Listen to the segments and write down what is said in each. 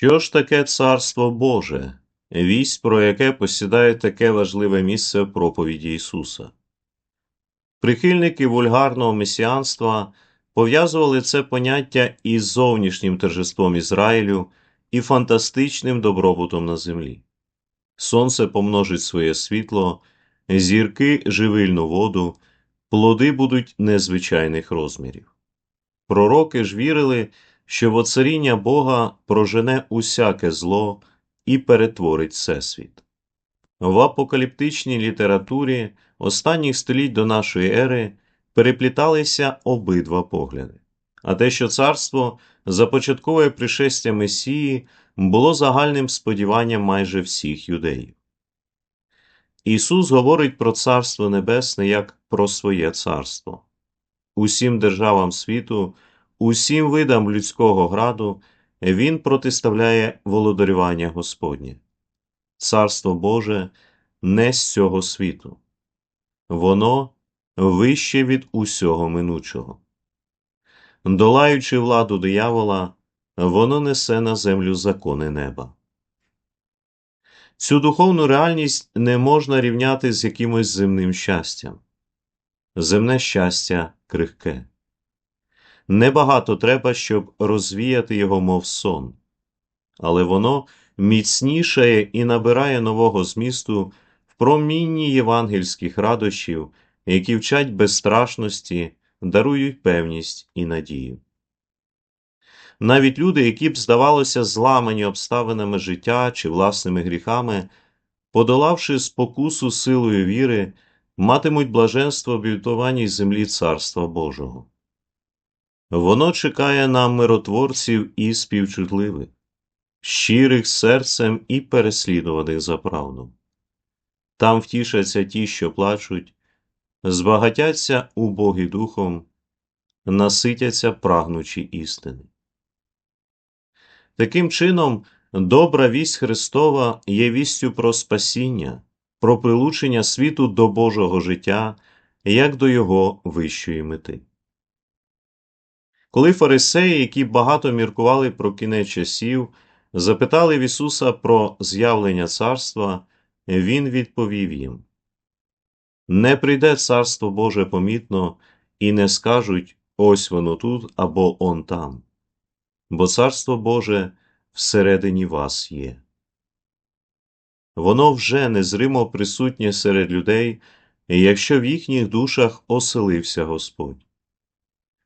Що ж таке Царство Боже, вість, про яке посідає таке важливе місце проповіді Ісуса? Прихильники вульгарного месіанства пов'язували це поняття із зовнішнім торжеством Ізраїлю і фантастичним добробутом на землі. Сонце помножить своє світло, зірки живильну воду, плоди будуть незвичайних розмірів. Пророки ж вірили, що воцаріння Бога прожене усяке зло і перетворить всесвіт. В апокаліптичній літературі останніх століть до нашої ери перепліталися обидва погляди, а те, що царство започаткове пришестя Месії було загальним сподіванням майже всіх юдеїв. Ісус говорить про Царство Небесне як про своє царство. Усім державам світу, усім видам людського граду Він протиставляє володарювання Господнє. Царство Боже не з цього світу, воно вище від усього минучого. Долаючи владу диявола, воно несе на землю закони неба. Цю духовну реальність не можна рівняти з якимось земним щастям. Земне щастя крихке. Небагато треба, щоб розвіяти його, мов сон, але воно міцнішає і набирає нового змісту в промінні євангельських радощів, які вчать безстрашності, дарують певність і надію. Навіть люди, які б, здавалося, зламані обставинами життя чи власними гріхами, подолавши спокусу силою віри, матимуть блаженство в обітованій землі Царства Божого. Воно чекає на миротворців і співчутливих, щирих серцем і переслідуваних за правду. Там втішаться ті, що плачуть, збагатяться убогі духом, наситяться прагнучі істини. Таким чином, добра вість Христова є вістю про спасіння, про прилучення світу до Божого життя, як до Його вищої мети. Коли фарисеї, які багато міркували про кінець часів, запитали в Ісуса про з'явлення царства, Він відповів їм Не прийде царство Боже помітно, і не скажуть ось воно тут або он там бо Царство Боже всередині вас є. Воно вже незримо присутнє серед людей, якщо в їхніх душах оселився Господь.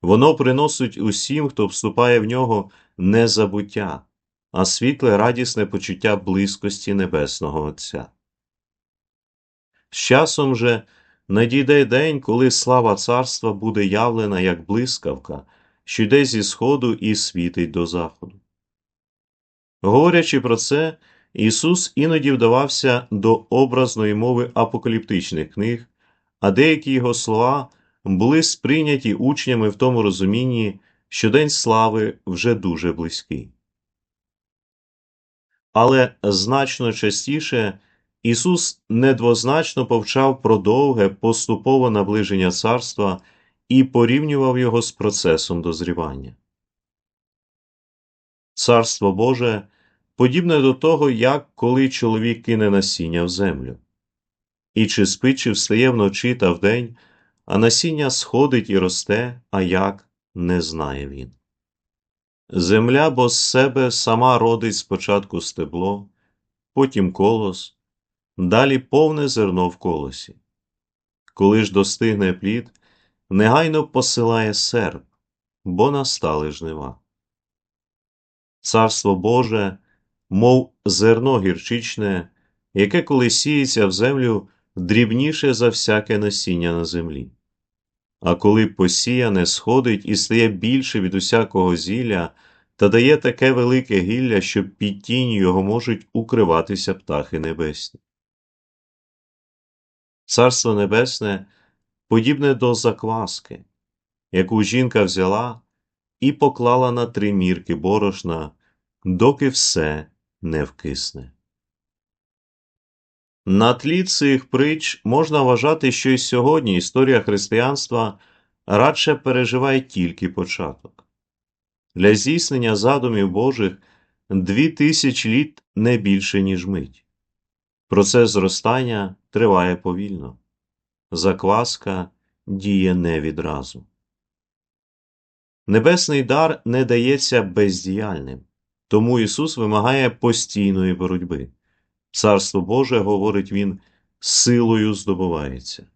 Воно приносить усім, хто вступає в нього, не забуття, а світле радісне почуття близькості Небесного Отця. З часом же надійде день, коли слава царства буде явлена як блискавка, що йде зі сходу і світить до заходу. Говорячи про це, Ісус іноді вдавався до образної мови апокаліптичних книг, а деякі його слова були сприйняті учнями в тому розумінні, що День слави вже дуже близький. Але значно частіше Ісус недвозначно повчав про довге поступове наближення царства і порівнював його з процесом дозрівання. Царство Боже подібне до того, як коли чоловік кине насіння в землю. І чи спить, чи встає вночі та вдень, а насіння сходить і росте, а як не знає він. Земля бо з себе сама родить спочатку стебло, потім колос, далі повне зерно в колосі. Коли ж достигне плід, негайно посилає серп, бо настали жнива. Царство Боже, мов зерно гірчичне, яке коли сіється в землю дрібніше за всяке насіння на землі. А коли посіяне сходить і стає більше від усякого зілля та дає таке велике гілля, що під тінь його можуть укриватися птахи небесні. Царство Небесне подібне до закваски, яку жінка взяла і поклала на три мірки борошна, доки все не вкисне. На тлі цих притч можна вважати, що й сьогодні історія християнства радше переживає тільки початок. Для здійснення задумів Божих дві тисячі літ не більше, ніж мить. Процес зростання триває повільно. Закваска діє не відразу. Небесний дар не дається бездіяльним, тому Ісус вимагає постійної боротьби. Царство Боже, говорить Він, силою здобувається.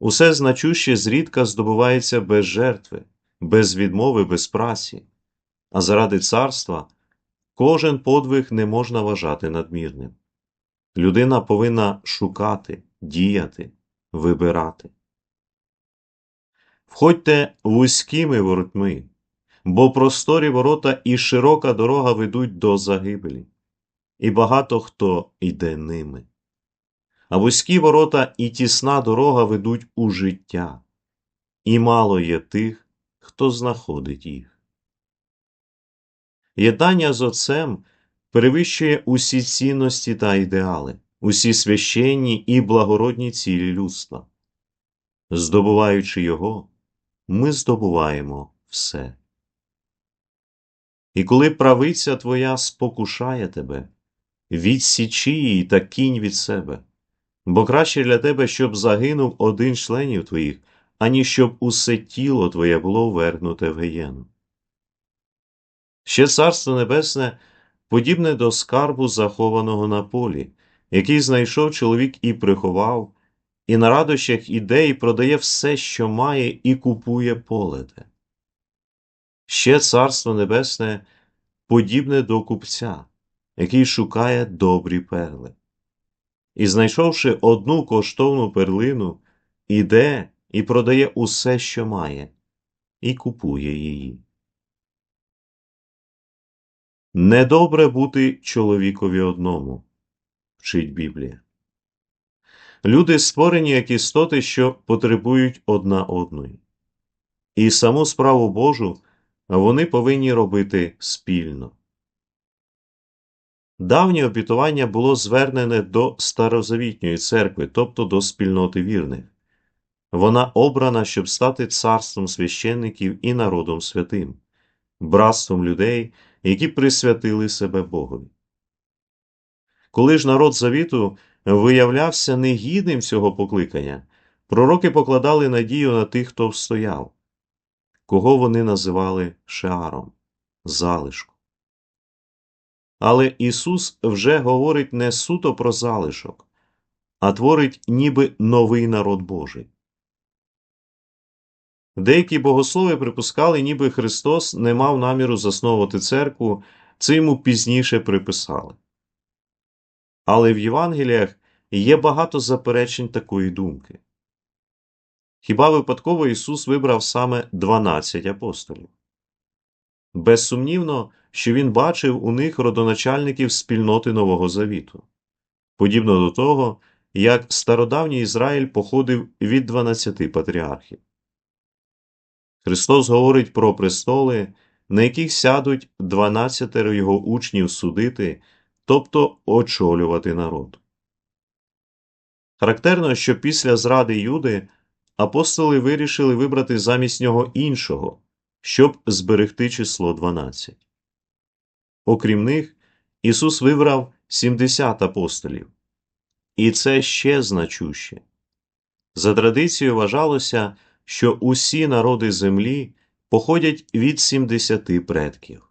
Усе значуще зрідка здобувається без жертви, без відмови, без праці, а заради царства кожен подвиг не можна вважати надмірним. Людина повинна шукати, діяти, вибирати. Входьте вузькими воротьми, бо просторі ворота і широка дорога ведуть до загибелі, і багато хто йде ними. А вузькі ворота і тісна дорога ведуть у життя, і мало є тих, хто знаходить їх. Єднання з Отцем перевищує усі цінності та ідеали, усі священні і благородні цілі людства. Здобуваючи його, ми здобуваємо все. І коли правиця твоя спокушає тебе, відсічи її та кінь від себе, бо краще для тебе, щоб загинув один членів твоїх, ані щоб усе тіло твоє було вергнуте в гієну. Ще Царство Небесне подібне до скарбу, захованого на полі, який знайшов чоловік і приховав, і на радощах іде і продає все, що має, і купує полете. Ще Царство Небесне подібне до купця, який шукає добрі перли. І, знайшовши одну коштовну перлину, іде і продає усе, що має, і купує її. Недобре бути чоловікові одному, вчить Біблія. Люди створені як істоти, що потребують одна одної. І саму справу Божу вони повинні робити спільно. Давнє обітування було звернене до старозавітньої церкви, тобто до спільноти вірних. Вона обрана, щоб стати царством священників і народом святим, братством людей, які присвятили себе Богові. Коли ж народ завіту виявлявся негідним цього покликання, пророки покладали надію на тих, хто встояв, кого вони називали шеаром, залишком. Але Ісус вже говорить не суто про залишок, а творить ніби новий народ Божий. Деякі богослови припускали, ніби Христос не мав наміру засновувати церкву, це йому пізніше приписали. Але в Євангеліях є багато заперечень такої думки. Хіба випадково Ісус вибрав саме 12 апостолів? Безсумнівно, що Він бачив у них родоначальників спільноти Нового Завіту, подібно до того, як стародавній Ізраїль походив від 12 патріархів. Христос говорить про престоли, на яких сядуть 12 його учнів судити, тобто очолювати народ. Характерно, що після зради Юди апостоли вирішили вибрати замість нього іншого, щоб зберегти число 12. Окрім них, Ісус вибрав 70 апостолів. І це ще значуще. За традицією вважалося, що усі народи землі походять від 70 предків.